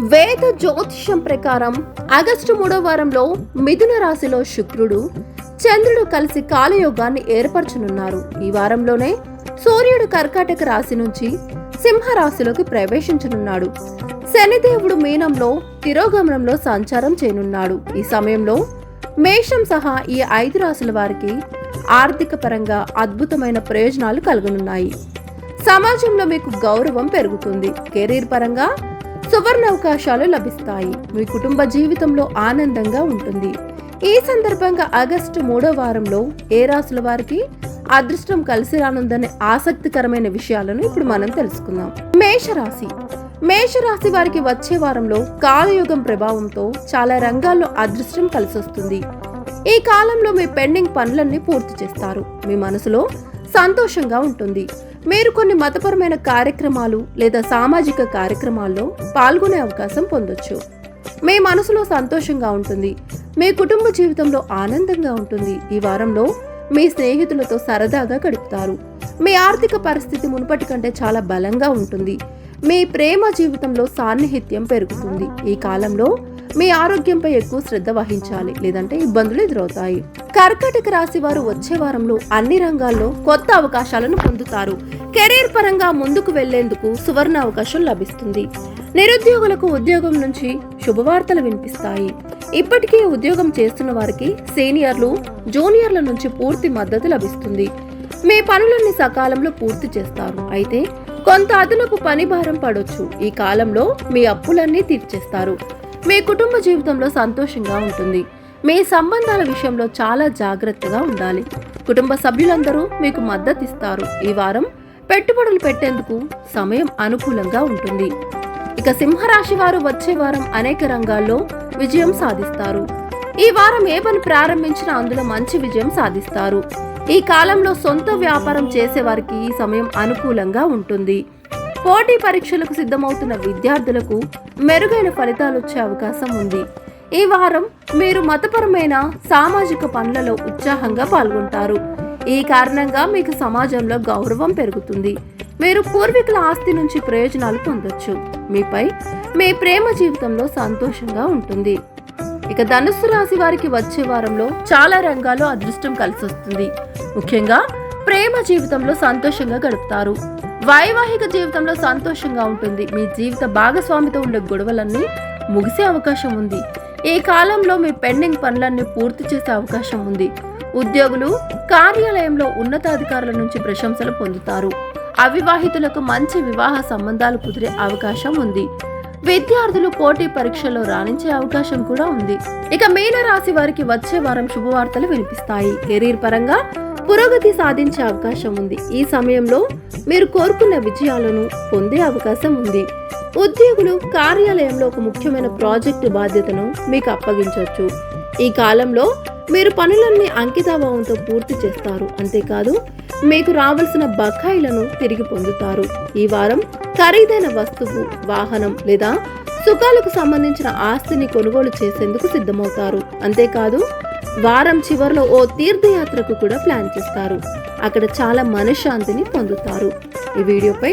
వేద జ్యోతిషం ప్రకారం ఆగస్టు మూడో వారంలో మిథున రాశిలో శుక్రుడు చంద్రుడు కలిసి కాలయోగాన్ని ఏర్పరచనున్నారు. ఈ వారంలోనే సూర్యుడు కర్కాటక రాశి నుంచి సింహ రాశిలోకి ప్రవేశించనున్నాడు. శనిదేవుడు మీనంలో తిరోగమనంలో సంచారం చేయనున్నాడు. ఈ సమయంలో మేషం సహా ఈ ఐదు రాశుల వారికి ఆర్థిక పరంగా అద్భుతమైన ప్రయోజనాలు కలుగనున్నాయి. సమాజంలో మీకు గౌరవం పెరుగుతుంది. కెరీర్ పరంగా సువర్ణ అవకాశాలు లభిస్తాయి. మీ కుటుంబ జీవితంలో ఆనందంగా ఉంటుంది. ఈ సందర్భంగా ఆగస్టు మూడో వారంలో ఏ రాశుల వారికి అదృష్టం కలిసి రానుందనే ఆసక్తికరమైన విషయాలను ఇప్పుడు మనం తెలుసుకుందాం. మేషరాశి. మేషరాశి వారికి వచ్చే వారంలో కాలయుగం ప్రభావంతో చాలా రంగాల్లో అదృష్టం కలిసొస్తుంది. ఈ కాలంలో మీ పెండింగ్ పనులన్నీ పూర్తి చేస్తారు. మీ మనసులో సంతోషంగా ఉంటుంది. మీరు కొన్ని మతపరమైన కార్యక్రమాలు లేదా సామాజిక కార్యక్రమాల్లో పాల్గొనే అవకాశం పొందొచ్చు. మీ మనసులో సంతోషంగా ఉంటుంది. మీ కుటుంబ జీవితంలో ఆనందంగా ఉంటుంది. ఈ వారంలో మీ స్నేహితులతో సరదాగా గడుపుతారు. మీ ఆర్థిక పరిస్థితి మునుపటి కంటే చాలా బలంగా ఉంటుంది. మీ ప్రేమ జీవితంలో సాన్నిహిత్యం పెరుగుతుంది. ఈ కాలంలో మీ ఆరోగ్యంపై ఎక్కువ శ్రద్ధ వహించాలి లేదంటే ఇబ్బందులు ఎదురవుతాయి. కర్కాటక రాశి వారు వచ్చే వారంలో అన్ని రంగాల్లో కొత్త అవకాశాలను పొందుతారు. కెరీర్ పరంగా ముందుకు వెళ్ళేందుకు సువర్ణ అవకాశం లభిస్తుంది. నిరుద్యోగులకు ఉద్యోగం నుంచి శుభవార్తలు వినిపిస్తాయి. ఇప్పటికే ఉద్యోగం చేస్తున్న వారికి సీనియర్లు జూనియర్ల నుంచి పూర్తి మద్దతు లభిస్తుంది. మీ పనులన్నీ సకాలంలో పూర్తి చేస్తారు. అయితే కొంత అదనపు పని భారం పడొచ్చు. ఈ కాలంలో మీ అప్పులన్నీ తీర్చేస్తారు. మీ కుటుంబ జీవితంలో సంతోషంగా ఉంటుంది. మీ సంబంధాల విషయంలో చాలా జాగ్రత్తగా ఉండాలి. కుటుంబ సభ్యులందరూ మీకు మద్దతిస్తారు. ఈ వారం పెట్టుబడులు పెట్టేందుకు సమయం అనుకూలంగా ఉంటుంది. ఇక సింహరాశి వారు వచ్చే వారం అనేక రంగాల్లో విజయం సాధిస్తారు. ఈ వారం ఏ పని ప్రారంభించినా అందులో మంచి విజయం సాధిస్తారు. ఈ కాలంలో సొంత వ్యాపారం చేసే వారికి ఈ సమయం అనుకూలంగా ఉంటుంది. పోటీ పరీక్షలకు సిద్ధమవుతున్న విద్యార్థులకు మెరుగైన ఫలితాలు వచ్చే అవకాశం ఉంది. ఈ వారం మీరు మతపరమైన సామాజిక పనులలో ఉత్సాహంగా పాల్గొంటారు. ఈ కారణంగా మీకు సమాజంలో గౌరవం పెరుగుతుంది. మీరు పూర్వీకుల ఆస్తి నుంచి ప్రయోజనాలు పొందొచ్చు. మీపై మీ ప్రేమ జీవితంలో సంతోషంగా ఉంటుంది. ఇక ధనుస్సు రాశి వారికి వచ్చే వారంలో చాలా రంగాల్లో అదృష్టం కలిసి వస్తుంది ముఖ్యంగా ప్రేమ జీవితంలో సంతోషంగా గడుపుతారు. వైవాహిక జీవితంలో సంతోషంగా ఉంటుంది. మీ జీవిత భాగస్వామితో ఉండే గొడవలన్నీ ముగిసే అవకాశం ఉంది. ఈ కాలంలో మీ పెండింగ్ పనులన్నీ పూర్తి చేసే అవకాశం ఉంది. ఉద్యోగులు కార్యాలయంలో ఉన్నతాధికారుల నుంచి ప్రశంసలు పొందుతారు. అవివాహితులకు మంచి వివాహ సంబంధాలు కుదిరే అవకాశం ఉంది. విద్యార్థులు పోటీ పరీక్షల్లో రాణించే అవకాశం కూడా ఉంది. ఇక మీనరాశి వారికి వచ్చే వారం శుభవార్తలు వినిపిస్తాయి. కెరీర్ పరంగా పురోగతి సాధించే అవకాశం ఉంది. ఈ సమయంలో మీరు కోరుకున్న విజయాలను పొందే అవకాశం ఉంది. ఉద్యోగులు కార్యాలయంలో ఒక ముఖ్యమైన ప్రాజెక్టు బాధ్యతను మీకు అప్పగించవచ్చు ఈ కాలంలో మీరు పనులన్నీ అంకితాభావంతో పూర్తి చేస్తారు. అంతేకాదు మీకు రావాల్సిన బకాయిలను తిరిగి పొందుతారు. ఈ వారం ఖరీదైన వస్తువు వాహనం లేదా సుఖాలకు సంబంధించిన ఆస్తిని కొనుగోలు చేసేందుకు సిద్ధమవుతారు. అంతేకాదు వారం చివరిలో ఓ తీర్థయాత్రకు కూడా ప్లాన్ చేస్తారు. అక్కడ చాలా మనశ్శాంతిని పొందుతారు. ఈ వీడియోపై